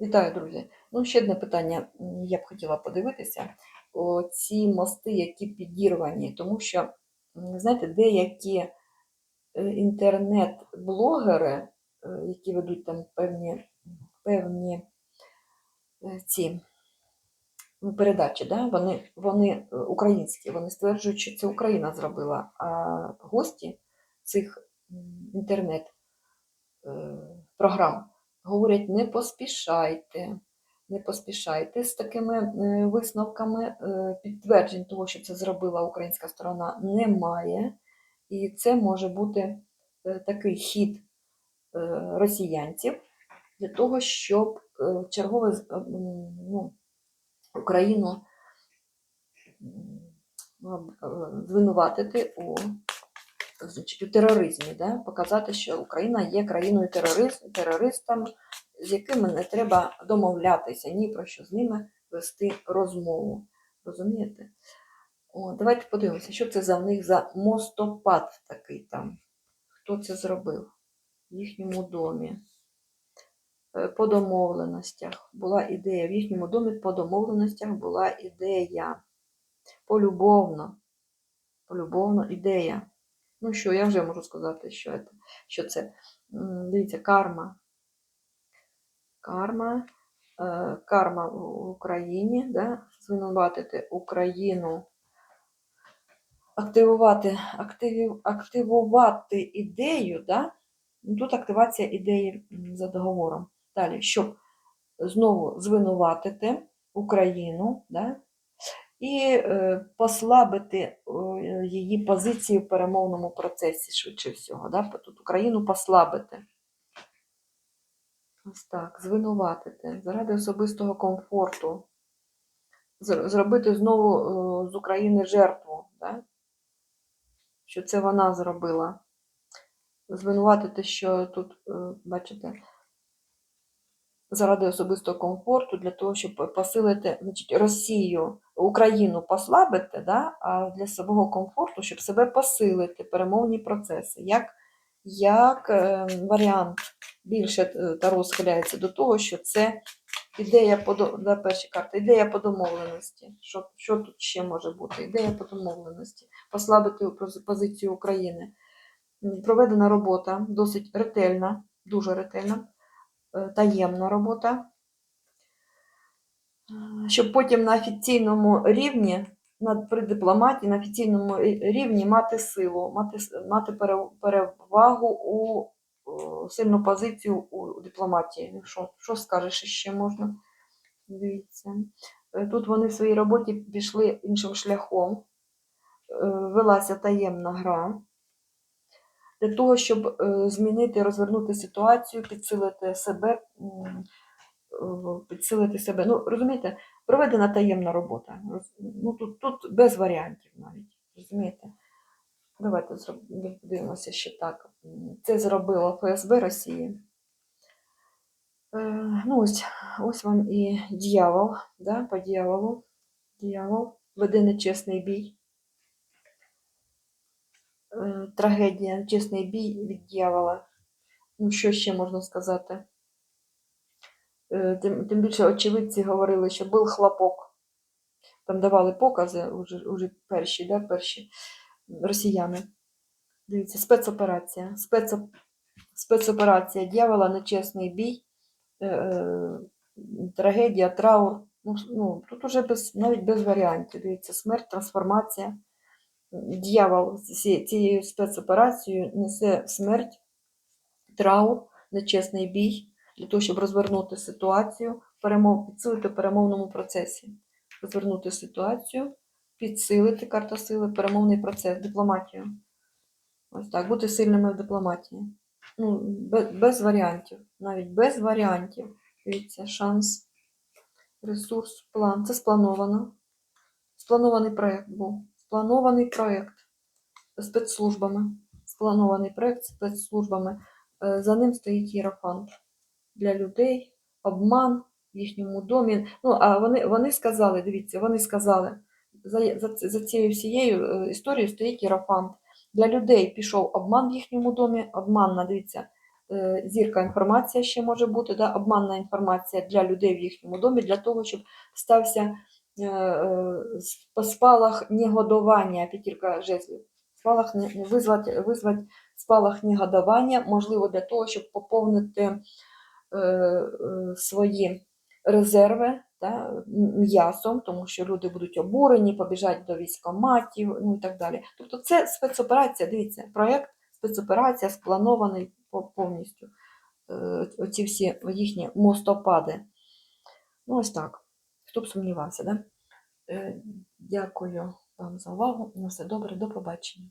Вітаю, друзі. Ну, ще одне питання я б хотіла подивитися. Ці мости, які підірвані, тому що, знаєте, деякі е, інтернет-блогери, е, які ведуть там певні, певні е, ці ну, передачі, да? вони, вони українські, вони стверджують, що це Україна зробила, а гості цих інтернет-програм говорять, не поспішайте, не поспішайте з такими е, висновками. е, Підтверджень того, що це зробила українська сторона, немає. І це може бути е, такий хід росіянців для того, щоб чергове ну, Україну звинуватити у, у тероризмі, да? показати, що Україна є країною терорист, терористом, з якими не треба домовлятися, ні про що з ними вести розмову. Розумієте? О, давайте подивимося, що це за в них за мостопад такий там. Хто це зробив в їхньому домі? Е, По домовленостях була ідея. В їхньому домі по домовленостях була ідея. Полюбовно. Полюбовно ідея. Ну що, я вже можу сказати, що це. Що це. Дивіться, карма. Карма. Е, Карма в Україні, да? звинуватити Україну, активувати, активі, активувати ідею, да? Ну, тут активація ідеї за договором. Далі, щоб знову звинуватити Україну, да? І е, послабити її позиції в перемовному процесі, швидше всього. Да? Тут Україну послабити. Ось так, звинуватити заради особистого комфорту, зробити знову з України жертву, да? що це вона зробила. Звинуватити, що тут, е, бачите, заради особистого комфорту, для того, щоб посилити значить, Росію, Україну послабити, да? а для свого комфорту, щоб себе посилити, перемовні процеси. Як, як е, варіант більше е, Таро схиляється до того, що це ідея да, перші карти, ідея по домовленості. Що, що тут ще може бути? Ідея по домовленості, послабити позицію України. Проведена робота досить ретельна, дуже ретельна, таємна робота, Е, щоб потім на офіційному рівні, при дипломатії, на офіційному рівні мати силу, мати, мати перевагу у сильну позицію у дипломатії. Що, що скажеш ще можна? Дивіться. Е, Тут вони в своїй роботі пішли іншим шляхом. Е, Велася таємна гра. Для того, щоб е, змінити, розвернути ситуацію, підсилити себе, підсилити себе. Ну, розумієте, проведена таємна робота. Ну, тут, тут без варіантів навіть. Розумієте? Давайте подивимося ще так. Це зробило ФСБ Росії. Е, Ну, ось, ось вам і дьявол, да, по дьяволу. Дьявол веде нечесний бій. Е, Трагедія, чесний бій від дьявола. Ну, що ще можна сказати? Е, Тим, тим більше очевидці говорили, що був хлопок. Там давали покази уже, уже перші, да, перші росіяни. Дивіться, спецоперація. Спецо, спецоперація дьявола, нечесний бій, е, е, трагедія, траур. Ну, ну, тут уже без, навіть без варіантів. Дивіться, смерть, трансформація. Дьявол цією спецоперацією несе смерть, траур, нечесний бій для того, щоб розвернути ситуацію, перемов, підсилити перемовному процесі. Розвернути ситуацію, підсилити карта сили, перемовний процес, дипломатію. Ось так, бути сильними в дипломатії. Ну, без, без варіантів, навіть без варіантів. Дивіться, шанс, ресурс, план. Це сплановано. Спланований проєкт був. Спланований проєкт спецслужбами. Спланований проєкт спецслужбами. Е, За ним стоїть єрофант для людей, обман в їхньому домі. Ну, а вони, вони сказали, дивіться, вони сказали, за, за, за цією всією е, історією стоїть єрофант. Для людей пішов обман в їхньому домі, обман, на, дивіться, е, зірка інформація ще може бути, да, обманна інформація для людей в їхньому домі, для того, щоб стався спалах негодування, п'ятірка жезлів. Спалах визвати, визвати спалах негодування, можливо, для того, щоб поповнити е, е, свої резерви м- м'ясом, тому що люди будуть обурені, побіжать до військоматів, ну і так далі. Тобто це спецоперація, дивіться, проєкт спецоперація спланований повністю. Е, Оці всі їхні мостопади. Ну, ось так. Хто б сумнівався, да? Е, Дякую вам за увагу. На все добре, до побачення.